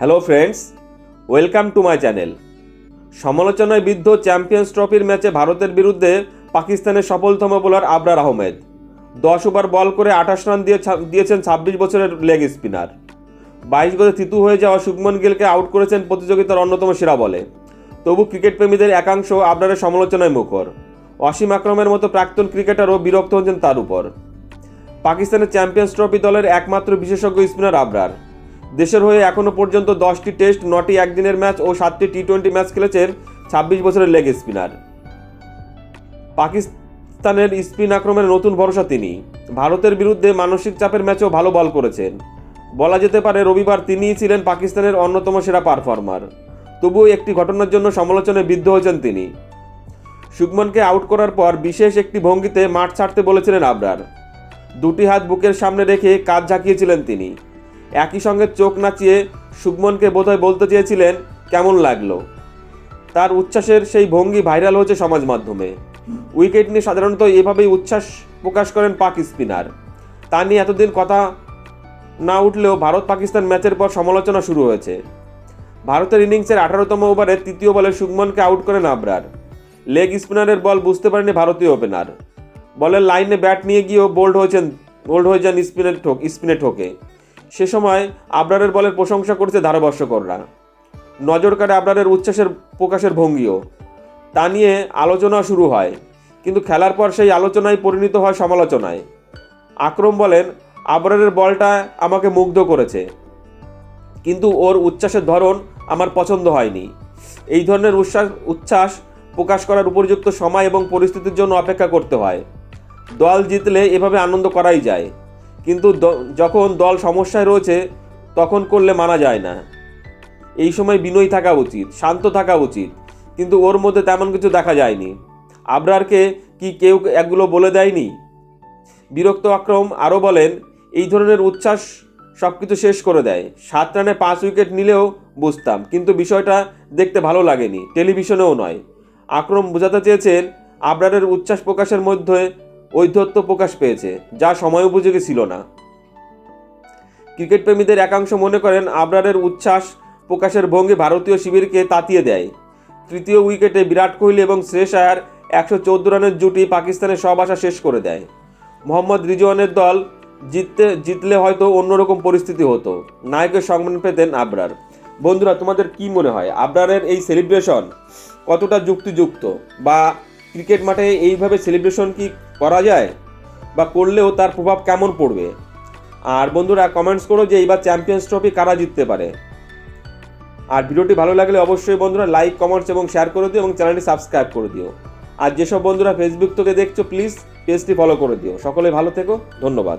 Hello friends welcome to my channel সমালোচনায় বিদ্ধ champions ট্রফির ম্যাচে ভারতের বিরুদ্ধে পাকিস্তানের সফলতম বোলার আবরার আহমেদ। দশ ওভার বল করে আঠাশ রান দিয়ে দিয়েছেন ছাব্বিশ বছরের লেগ স্পিনার বাইশ গজে থিতু হয়ে যাওয়া শুভমন গিলকে আউট করেছেন প্রতিযোগিতার অন্যতম সেরা বলে তবু ক্রিকেট প্রেমীদের একাংশ আবরারের সমালোচনায় মুখর। অসীম আকরমের মতো প্রাক্তন ক্রিকেটারও বিরক্ত হচ্ছেন তার উপর। পাকিস্তানের চ্যাম্পিয়ন্স ট্রফি দলের একমাত্র বিশেষজ্ঞ স্পিনার আবরার। দেশের হয়ে এখনও পর্যন্ত দশটি টেস্ট, নটি একদিনের ম্যাচ ও সাতটি টি টোয়েন্টি ম্যাচ খেলেছেন ছাব্বিশ বছরের লেগ স্পিনার। পাকিস্তানের স্পিন আক্রমণের নতুন ভরসা তিনি। ভারতের বিরুদ্ধে মানসিক চাপের ম্যাচেও ভালো বল করেছেন। বলা যেতে পারে রবিবার তিনিই ছিলেন পাকিস্তানের অন্যতম সেরা পারফর্মার। তবুও একটি ঘটনার জন্য সমালোচনায় বিদ্ধ হয়েছেন তিনি। শুভমনকে আউট করার পর বিশেষ একটি ভঙ্গিতে মাঠ ছাড়তে বলেছিলেন আবরার। দুটি হাত বুকের সামনে রেখে কাজ ঝাঁকিয়েছিলেন তিনি। একই সঙ্গে চোখ নাচিয়ে শুভমনকে বোধহয় বলতে চেয়েছিলেন, কেমন লাগল? তার উচ্ছ্বাসের সেই ভঙ্গি ভাইরাল হচ্ছে সমাজ মাধ্যমে। উইকেট নিয়ে সাধারণত এভাবেই উচ্ছ্বাস প্রকাশ করেন পাক স্পিনার। তা নিয়ে এতদিন কথা না উঠলেও ভারত পাকিস্তান ম্যাচের পর সমালোচনা শুরু হয়েছে। ভারতের ইনিংসের আঠারোতম ওভারে তৃতীয় বলে শুভমনকে আউট করেন আবরার। লেগ স্পিনারের বল বুঝতে পারেনি ভারতীয় ওপেনার। বলের লাইনে ব্যাট নিয়ে গিয়েও বোল্ড হয়েছেন, বোল্ড হয়ে যান স্পিনের ঠোক, স্পিনে ঠোকে। সে সময় আবরারের বলের প্রশংসা করছে ধারাভাষ্যকররা। নজর কাটে আবরারের উচ্ছ্বাসের প্রকাশের ভঙ্গিও। তা নিয়ে আলোচনা শুরু হয়, কিন্তু খেলার পর সেই আলোচনায় পরিণত হয় সমালোচনায়। আক্রম বলেন, আবরারের বলটা আমাকে মুগ্ধ করেছে, কিন্তু ওর উচ্ছ্বাসের ধরন আমার পছন্দ হয়নি। এই ধরনের উচ্ছ্বাস উচ্ছ্বাস প্রকাশ করার উপযুক্ত সময় এবং পরিস্থিতির জন্য অপেক্ষা করতে হয়। দল জিতলে এভাবে আনন্দ করাই যায়। কিন্তু যখন দল সমস্যায় রয়েছে, তখন করলে মানা যায় না। এই সময় বিনয়ী থাকা উচিত, শান্ত থাকা উচিত। কিন্তু ওর মধ্যে তেমন কিছু দেখা যায়নি। আবরারকে কি কেউ এগুলো বলে দেয়নি? বিরক্ত আক্রম আরও বলেন, এই ধরনের উচ্ছ্বাস সব কিছু শেষ করে দেয়। সাত রানে পাঁচ উইকেট নিলেও বুঝতাম, কিন্তু বিষয়টা দেখতে ভালো লাগেনি, টেলিভিশনেও নয়। আক্রম বোঝাতে চেয়েছেন, আবরারের উচ্ছ্বাস প্রকাশের মধ্যে ঔদ্ধত্য প্রকাশ পেয়েছে, যা সময় উপযোগী ছিল না। ক্রিকেট প্রেমীদের একাংশ মনে করেন আবরারের উচ্ছ্বাস প্রকাশের ভঙ্গি ভারতীয় শিবিরকে তাতিয়ে দেয়। তৃতীয় উইকেটে বিরাট কোহলি এবং শ্রেষ আয়ার একশো চোদ্দ রানের জুটি পাকিস্তানের সব আশা শেষ করে দেয়। মোহাম্মদ রিজওয়ানের দল জিততে, জিতলে হয়তো অন্যরকম পরিস্থিতি হতো। নায়কের সম্মান পেতেন আবরার। বন্ধুরা, তোমাদের কি মনে হয়? আবরারের এই সেলিব্রেশন কতটা যুক্তিযুক্ত বা ক্রিকেট মাঠে এইভাবে সেলিব্রেশন কি করা যায়? বা করলেও তার প্রভাব কেমন পড়বে? আর বন্ধুরা কমেন্টস করো যে এইবার চ্যাম্পিয়ন্স ট্রফি কারা জিততে পারে? আর ভিডিওটি ভালো লাগলে অবশ্যই বন্ধুরা লাইক কমেন্টস এবং শেয়ার করে দিও এবং চ্যানেলটি সাবস্ক্রাইব করে দিও। আর যেসব বন্ধুরা ফেসবুক থেকে দেখছ প্লিজ পেজটি ফলো করে দিও। সকলে ভালো থেকো, ধন্যবাদ।